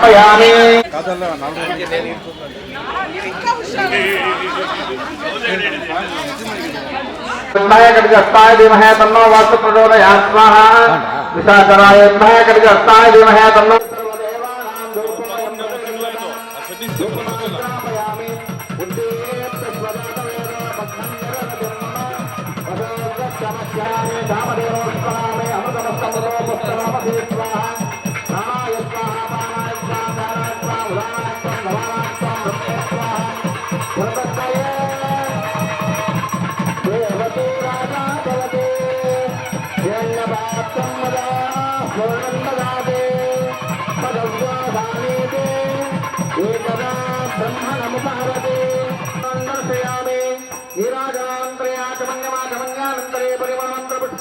సమర్పయామి కడిగస్తాయ ధీమహే తన్నో వాస్తు ప్రచోదయాత్మ విశాచరాయ కడిగస్తాయ ధీమహే తన్నో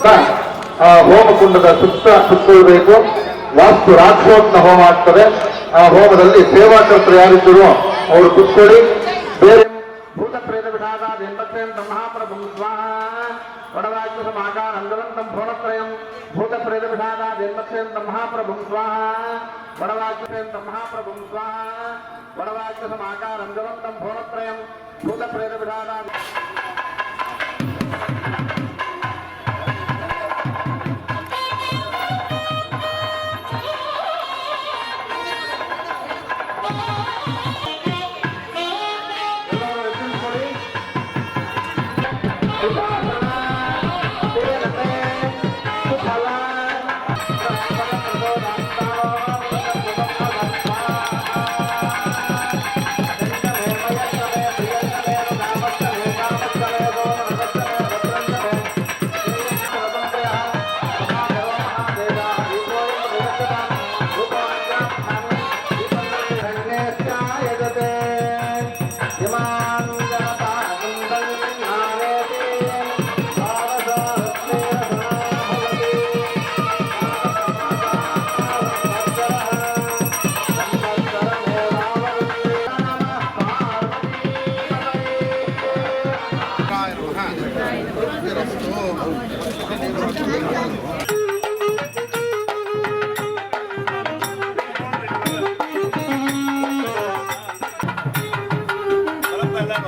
ಪರಿಮಳಮಂತ್ರಪುಷ್ಪ ಹೋಮಕುಂಡದ ಸುತ್ತ ಸುತ್ತಬೇಕು ವಾಸ್ತು ರಾಕ್ಷೋತ್ನ ಹೋಮ ಆಗ್ತದೆ. ಆ ಹೋಮದಲ್ಲಿ ಸೇವಾಕರ್ತರು ಯಾರಿದ್ದರು ಅವರು ಕುತ್ಕೊಳ್ಳಿ. ಬೇರೆ ಭೂತ ಪ್ರೇತ ವಿಷಾದಾದ ಎಂಬತ್ತೆಂಟು ಮಹಾಪ್ರಭು ವಡವಾಕ್ಯ ಸಮಾಕಾರ ಅಂಗವಂತಂ ಭೋಣತ್ರಯಂ ಭೂತ ಪ್ರೇತ ವಿಷಾದಾದ ಎಂಬತ್ತೆಂಟು ಮಹಾಪ್ರಭು ಸ್ವಾಹ. ವಡವಾಕ್ಯ ಮಹಾಪ್ರಭು ಸ್ವಾಹ ವಡವಾಕ್ಯ ಸಮಾಕಾರ ಅಂಗವಂತಂ ಭೋಣತ್ರಯಂ ಭೂತ ಪ್ರೇತ ವಿಷಾದಾದ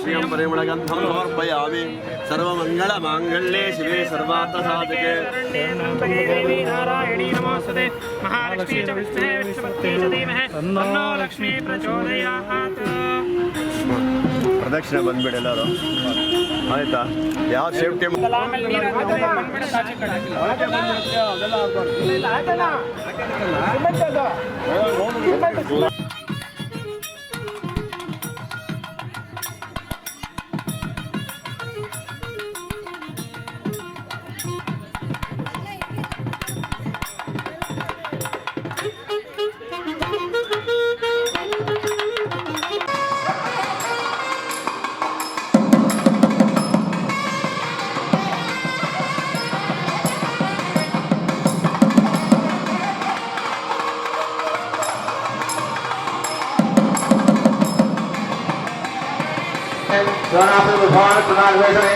ಶ್ರೀಯಂ ಪರಿಮಳಗಂಧಂ ಸಮರ್ಪಯಾಮಿ ಸರ್ವಮಂಗಳಮಾಂಗಲ್ಯೆ ಶಿವೆ ಸರ್ವಾರ್ಥಸಾಧಕೆ देवी नारायणी नमोस्तुते महालक्ष्मी च विष्णुवे विष्णुपत्नी च धीमहि तन्नो लक्ष्मी प्रचोदयात् ಪ್ರದಕ್ಷಿಣೆ ಬಂದ್ಬಿಡಿ ಎಲ್ಲರೂ ಆಯ್ತಾ ಯಾವ ಸೇಫ್ಟಿ ಆಮೇಲೆ माता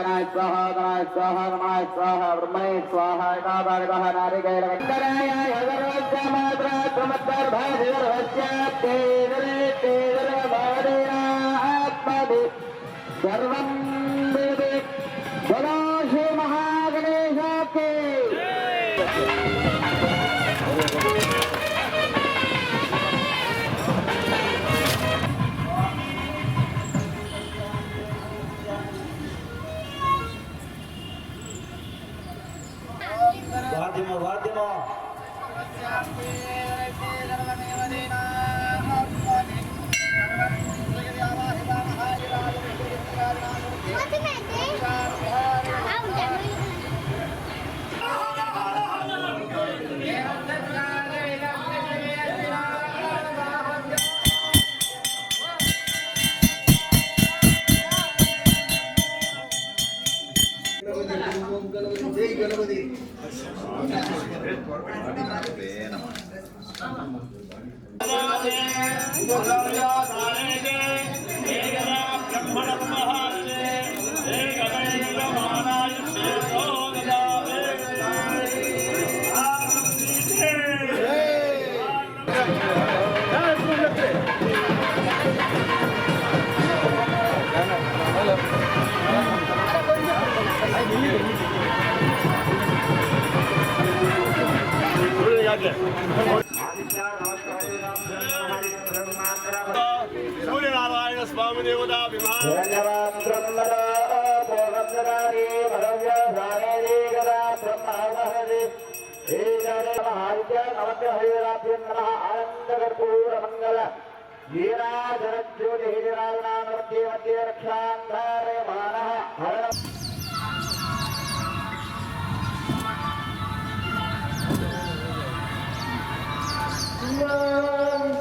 गणाय स्वाहा गणाय स्वाहा गणाय स्वाहा ब्रह्मय स्वाहा एकादर्गः नारिकैर वेङ्करायाय सर्वस्य मात्रा समत्सर्भाधिर्वस्य तेजरे तेजर भावदेना आत्मदि सर्वं देवे जला ആനന്ദകർപ്പൂരമംഗള ജീരാജനജ്യോതിരാജനാമൃത്തി മധ്യ രക്ഷാന്ധാരയമാന ഹരണം Yeah.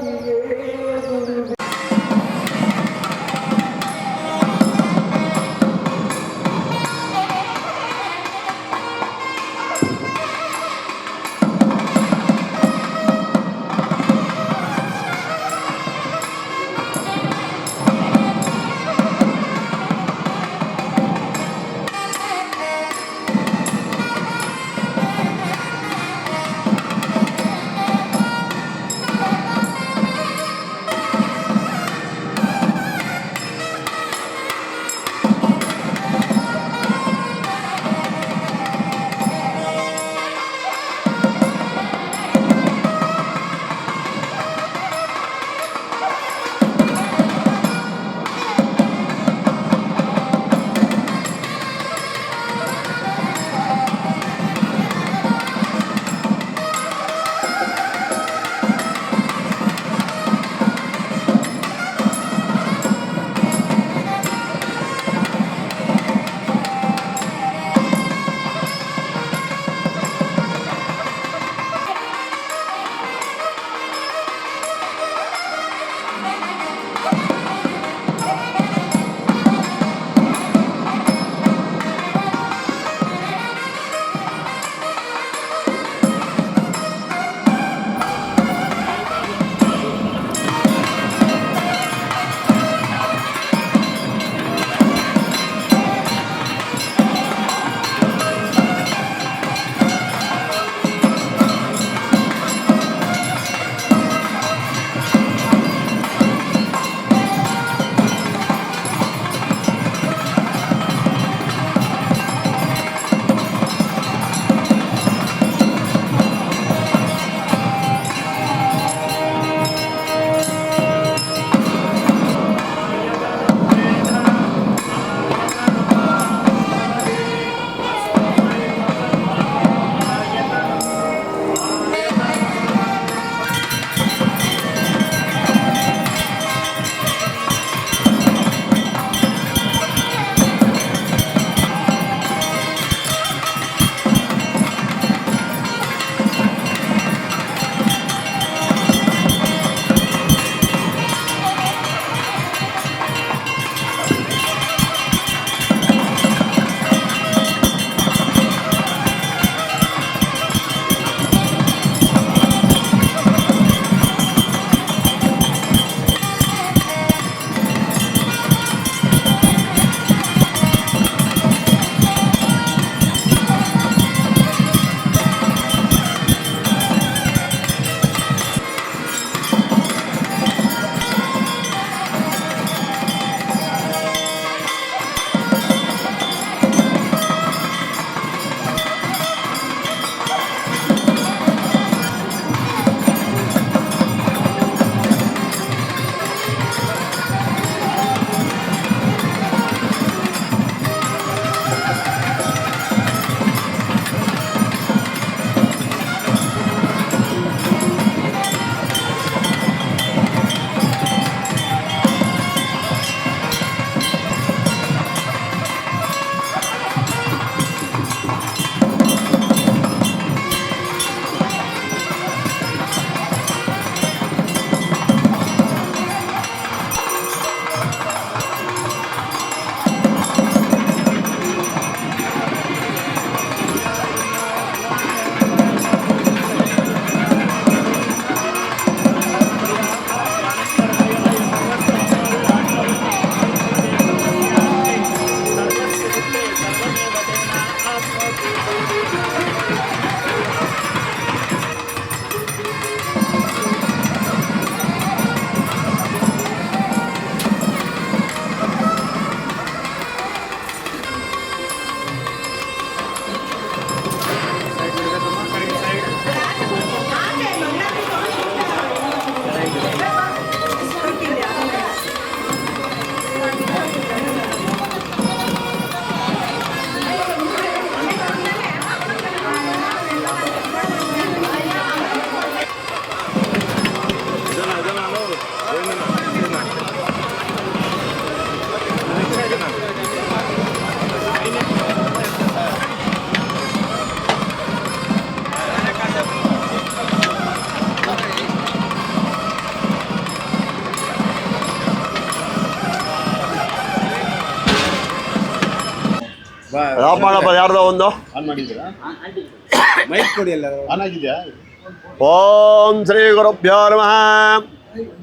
ಓಂ ಶ್ರೀ ಗುರುಭ್ಯೋ ನಮಃ.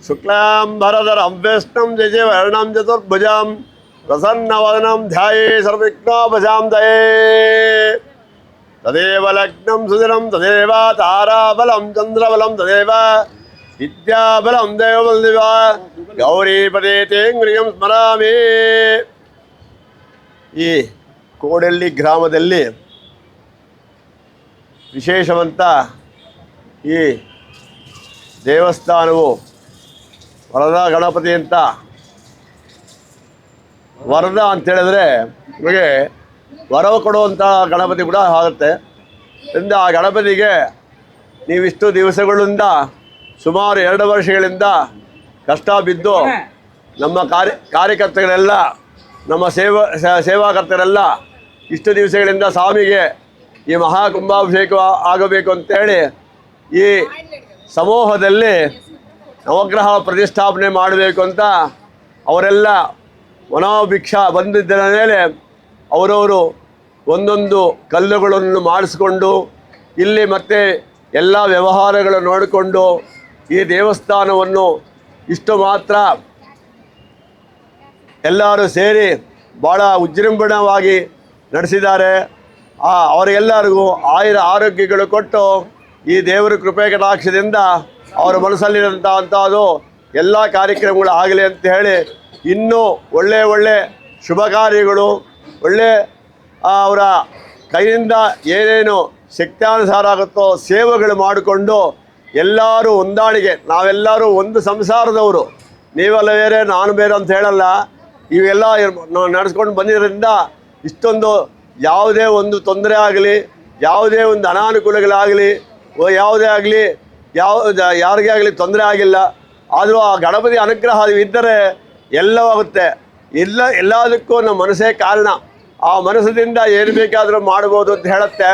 ಶುಕ್ಲಾಂ ಭರಧರಂ ವಿಷ್ಣುಂ ಜಯವರ್ಣಂ ಚತುರ್ಭುಜಂ ಪ್ರಸನ್ನವದನಂ ಧ್ಯಾಯೇ ಸರ್ವವಿಘ್ನೋಪಶಾಂ ದಯೇ ತದೇವ ಲಗ್ನಂ ಸುದಿರಂ ತದೇವ ತಾರಾಬಲಂ ಚಂದ್ರಬಲಂ ತದೇವ ವಿದ್ಯಾಬಲಂ ದೇವಬಲದಿವ ಗೌರೀಪದೇ ತೇಂಗ್ರಿಯಂ ಸ್ಮರಾಮಿ. ಈ ಕೋಡೆಳ್ಳಿ ಗ್ರಾಮದಲ್ಲಿ ವಿಶೇಷವಂತ ಈ ದೇವಸ್ಥಾನವು ವರದ ಗಣಪತಿ ಅಂತ ವರದ ಅಂತ ಹೇಳಿದ್ರೆ ನಿಮಗೆ ವರವ ಕೊಡುವಂಥ ಗಣಪತಿ ಕೂಡ ಆಗುತ್ತೆ. ಇಂದ ಆ ಗಣಪತಿಗೆ ನೀವಿಷ್ಟು ದಿವಸಗಳಿಂದ ಸುಮಾರು ಎರಡು ವರ್ಷಗಳಿಂದ ಕಷ್ಟ ಬಿದ್ದು ನಮ್ಮ ಕಾರ್ಯ ಕಾರ್ಯಕರ್ತರೆಲ್ಲ, ನಮ್ಮ ಸೇವಾ ಸೇವಾಕರ್ತರೆಲ್ಲ ಇಷ್ಟು ದಿವಸಗಳಿಂದ ಸ್ವಾಮಿಗೆ ಈ ಮಹಾಕುಂಭಾಭಿಷೇಕ ಆಗಬೇಕು ಅಂತೇಳಿ ಈ ಸಮೂಹದಲ್ಲಿ ನವಗ್ರಹ ಪ್ರತಿಷ್ಠಾಪನೆ ಮಾಡಬೇಕು ಅಂತ ಅವರೆಲ್ಲ ಮನೋಭಿಕ್ಷಾ ಬಂದಿದ್ದರ ಮೇಲೆ ಅವರವರು ಒಂದೊಂದು ಕಲ್ಲುಗಳನ್ನು ಮಾಡಿಸ್ಕೊಂಡು ಇಲ್ಲಿ ಮತ್ತೆ ಎಲ್ಲ ವ್ಯವಹಾರಗಳು ನೋಡಿಕೊಂಡು ಈ ದೇವಸ್ಥಾನವನ್ನು ಇಷ್ಟು ಮಾತ್ರ ಎಲ್ಲರೂ ಸೇರಿ ಭಾಳ ಉಜೃಂಭಣವಾಗಿ ನಡೆಸಿದ್ದಾರೆ. ಆ ಅವರಿಗೆಲ್ಲರಿಗೂ ಆಯುರ ಆರೋಗ್ಯಗಳು ಕೊಟ್ಟು ಈ ದೇವರ ಕೃಪೆ ಕಟಾಕ್ಷದಿಂದ ಅವರ ಮನಸ್ಸಲ್ಲಿರೋಂಥ ಅಂಥದ್ದು ಎಲ್ಲ ಕಾರ್ಯಕ್ರಮಗಳು ಆಗಲಿ ಅಂತ ಹೇಳಿ ಇನ್ನೂ ಒಳ್ಳೆ ಒಳ್ಳೆ ಶುಭ ಕಾರ್ಯಗಳು, ಒಳ್ಳೆ ಅವರ ಕೈಯಿಂದ ಏನೇನು ಶಕ್ತಿಯಾನುಸಾರ ಆಗುತ್ತೋ ಸೇವೆಗಳು ಮಾಡಿಕೊಂಡು ಎಲ್ಲರೂ ಹೊಂದಾಳಿಗೆ ನಾವೆಲ್ಲರೂ ಒಂದು ಸಂಸಾರದವರು. ನೀವೆಲ್ಲ ಬೇರೆ, ನಾನು ಬೇರೆ ಅಂತ ಹೇಳಲ್ಲ. ಇವೆಲ್ಲ ನಡೆಸ್ಕೊಂಡು ಬಂದಿರೋದ್ರಿಂದ ಇಷ್ಟೊಂದು ಯಾವುದೇ ಒಂದು ತೊಂದರೆ ಆಗಲಿ, ಯಾವುದೇ ಒಂದು ಅನಾನುಕೂಲಗಳಾಗಲಿ ಯಾವುದೇ ಆಗಲಿ, ಯಾವ ಯಾರಿಗೇ ಆಗಲಿ ತೊಂದರೆ ಆಗಿಲ್ಲ. ಆದರೂ ಆ ಗಣಪತಿ ಅನುಗ್ರಹ ಇದ್ದರೆ ಎಲ್ಲವಾಗುತ್ತೆ ಎಲ್ಲ ಎಲ್ಲದಕ್ಕೂ ನಮ್ಮ ಮನಸ್ಸೇ ಕಾರಣ. ಆ ಮನಸ್ಸಿನಿಂದ ಏನು ಬೇಕಾದರೂ ಮಾಡ್ಬೋದು ಅಂತ ಹೇಳುತ್ತೆ.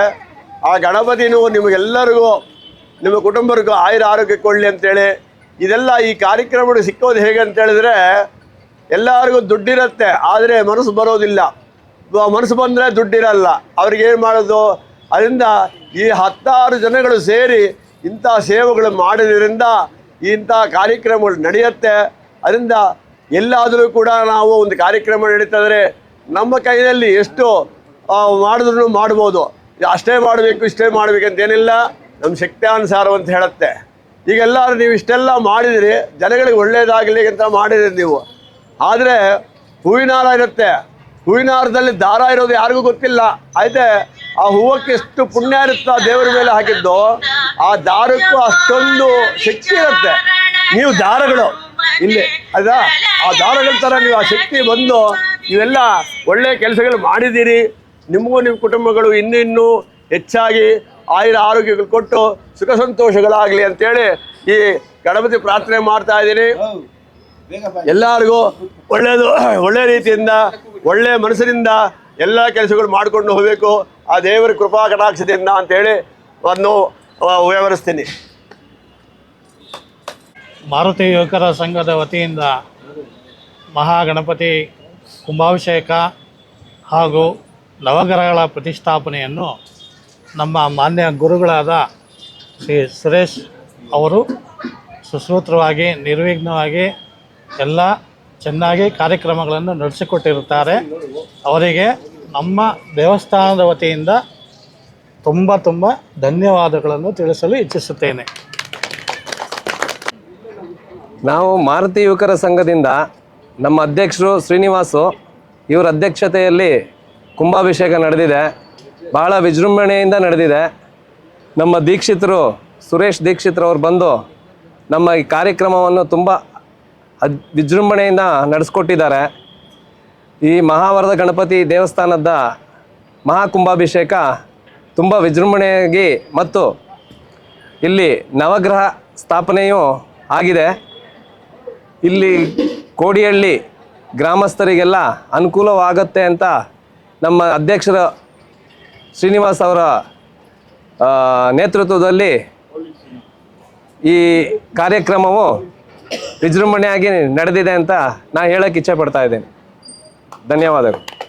ಆ ಗಣಪತಿನೂ ನಿಮಗೆಲ್ಲರಿಗೂ, ನಿಮ್ಮ ಕುಟುಂಬರಿಗೂ ಆಯುರ ಆರೋಗ್ಯ ಕೊಡಲಿ ಅಂತೇಳಿ. ಇದೆಲ್ಲ ಈ ಕಾರ್ಯಕ್ರಮಗಳು ಸಿಕ್ಕೋದು ಹೇಗೆ ಅಂತ ಹೇಳಿದ್ರೆ, ಎಲ್ಲರಿಗೂ ದುಡ್ಡಿರುತ್ತೆ, ಆದರೆ ಮನಸ್ಸು ಬರೋದಿಲ್ಲ. ಮನಸ್ಸು ಬಂದರೆ ದುಡ್ಡಿರಲ್ಲ. ಅವ್ರಿಗೆ ಏನು ಮಾಡೋದು? ಅದರಿಂದ ಈ ಹತ್ತಾರು ಜನಗಳು ಸೇರಿ ಇಂಥ ಸೇವೆಗಳು ಮಾಡೋದ್ರಿಂದ ಇಂಥ ಕಾರ್ಯಕ್ರಮಗಳು ನಡೆಯುತ್ತೆ. ಅದರಿಂದ ಎಲ್ಲಾದರೂ ಕೂಡ ನಾವು ಒಂದು ಕಾರ್ಯಕ್ರಮ ನಡೀತಾದರೆ ನಮ್ಮ ಕೈಯಲ್ಲಿ ಎಷ್ಟು ಮಾಡಿದ್ರು ಮಾಡ್ಬೋದು. ಅಷ್ಟೇ ಮಾಡಬೇಕು, ಇಷ್ಟೇ ಮಾಡಬೇಕು ಅಂತೇನಿಲ್ಲ ನಮ್ಮ ಶಕ್ತ್ಯಾನುಸಾರ ಅಂತ ಹೇಳುತ್ತೆ. ಈಗೆಲ್ಲ ನೀವು ಇಷ್ಟೆಲ್ಲ ಮಾಡಿದಿರಿ, ಜನಗಳಿಗೆ ಒಳ್ಳೆಯದಾಗಲಿ ಅಂತ ಮಾಡಿದಿರಿ ನೀವು. ಆದರೆ ಹೂವಿನಾರ ಇರುತ್ತೆ. ಹೂವಿನಾರದಲ್ಲಿ ದಾರ ಇರೋದು ಯಾರಿಗೂ ಗೊತ್ತಿಲ್ಲ. ಆಯ್ತೆ ಆ ಹೂವಕ್ಕೆ ಎಷ್ಟು ಪುಣ್ಯ ಇರುತ್ತೆ ದೇವರ ಮೇಲೆ ಹಾಕಿದ್ದು ಆ ದಾರಕ್ಕೂ ಅಷ್ಟೊಂದು ಶಕ್ತಿ ಇರುತ್ತೆ. ನೀವು ದಾರಗಳು. ಇಲ್ಲಿ ಆಯ್ತಾ? ಆ ದಾರಗಳ ಥರ ನೀವು ಆ ಶಕ್ತಿ ಬಂದು ನೀವೆಲ್ಲ ಒಳ್ಳೆ ಕೆಲಸಗಳು ಮಾಡಿದ್ದೀರಿ. ನಿಮಗೂ ನಿಮ್ಮ ಕುಟುಂಬಗಳು ಇನ್ನೂ ಇನ್ನೂ ಹೆಚ್ಚಾಗಿ ಆಯುರ ಆರೋಗ್ಯಗಳು ಕೊಟ್ಟು ಸುಖ ಸಂತೋಷಗಳಾಗಲಿ ಅಂತೇಳಿ ಈ ಗಣಪತಿ ಪ್ರಾರ್ಥನೆ ಮಾಡ್ತಾ ಇದ್ದೀನಿ. ಎಲ್ಲರಿಗೂ ಒಳ್ಳೆಯದು ಒಳ್ಳೆ ರೀತಿಯಿಂದ ಒಳ್ಳೆ ಮನಸ್ಸಿನಿಂದ ಎಲ್ಲ ಕೆಲಸಗಳು ಮಾಡಿಕೊಂಡು ಹೋಗಬೇಕು. ಆ ದೇವರ ಕೃಪಾ ಕಟಾಕ್ಷದಿಂದ ಅಂತೇಳಿ ಅದನ್ನು ವ್ಯವಹರಿಸ್ತೀನಿ ಮಾರುತಿ ಯುವಕರ ಸಂಘದ ವತಿಯಿಂದ ಮಹಾಗಣಪತಿ ಕುಂಭಾಭಿಷೇಕ ಹಾಗೂ ನವಗ್ರಹಗಳ ಪ್ರತಿಷ್ಠಾಪನೆಯನ್ನು ನಮ್ಮ ಮಾನ್ಯ ಗುರುಗಳಾದ ಶ್ರೀ ಸುರೇಶ್ ಅವರು ಸುಸೂತ್ರವಾಗಿ, ನಿರ್ವಿಘ್ನವಾಗಿ ಎಲ್ಲ ಚೆನ್ನಾಗಿ ಕಾರ್ಯಕ್ರಮಗಳನ್ನು ನಡೆಸಿಕೊಟ್ಟಿರುತ್ತಾರೆ. ಅವರಿಗೆ ನಮ್ಮ ದೇವಸ್ಥಾನದ ವತಿಯಿಂದ ತುಂಬ ತುಂಬ ಧನ್ಯವಾದಗಳನ್ನು ತಿಳಿಸಲು ಇಚ್ಛಿಸುತ್ತೇನೆ. ನಾವು ಮಾರುತಿ ಯುವಕರ ಸಂಘದಿಂದ ನಮ್ಮ ಅಧ್ಯಕ್ಷರು ಶ್ರೀನಿವಾಸು ಇವರ ಅಧ್ಯಕ್ಷತೆಯಲ್ಲಿ ಕುಂಭಾಭಿಷೇಕ ನಡೆದಿದೆ. ಭಾಳ ವಿಜೃಂಭಣೆಯಿಂದ ನಡೆದಿದೆ. ನಮ್ಮ ದೀಕ್ಷಿತರು ಸುರೇಶ್ ದೀಕ್ಷಿತ್ರವ್ರು ಬಂದು ನಮ್ಮ ಈ ಕಾರ್ಯಕ್ರಮವನ್ನು ತುಂಬ ವಿಜೃಂಭಣೆಯಿಂದ ನಡೆಸ್ಕೊಟ್ಟಿದ್ದಾರೆ. ಈ ಮಹಾವರದ ಗಣಪತಿ ದೇವಸ್ಥಾನದ ಮಹಾಕುಂಭಾಭಿಷೇಕ ತುಂಬ ವಿಜೃಂಭಣೆಯಾಗಿ ಮತ್ತು ಇಲ್ಲಿ ನವಗ್ರಹ ಸ್ಥಾಪನೆಯೂ ಆಗಿದೆ. ಇಲ್ಲಿ ಕೋಡಿಹಳ್ಳಿ ಗ್ರಾಮಸ್ಥರಿಗೆಲ್ಲ ಅನುಕೂಲವಾಗತ್ತೆ ಅಂತ ನಮ್ಮ ಅಧ್ಯಕ್ಷರ ಶ್ರೀನಿವಾಸ್ ಅವರ ನೇತೃತ್ವದಲ್ಲಿ ಈ ಕಾರ್ಯಕ್ರಮವು ವಿಜೃಂಭಣೆಯಾಗಿ ನಡೆದಿದೆ ಅಂತ ನಾ ಹೇಳಕ್ಕೆ ಇಚ್ಛೆ ಪಡ್ತಾ ಇದ್ದೇನೆ. ಧನ್ಯವಾದಗಳು.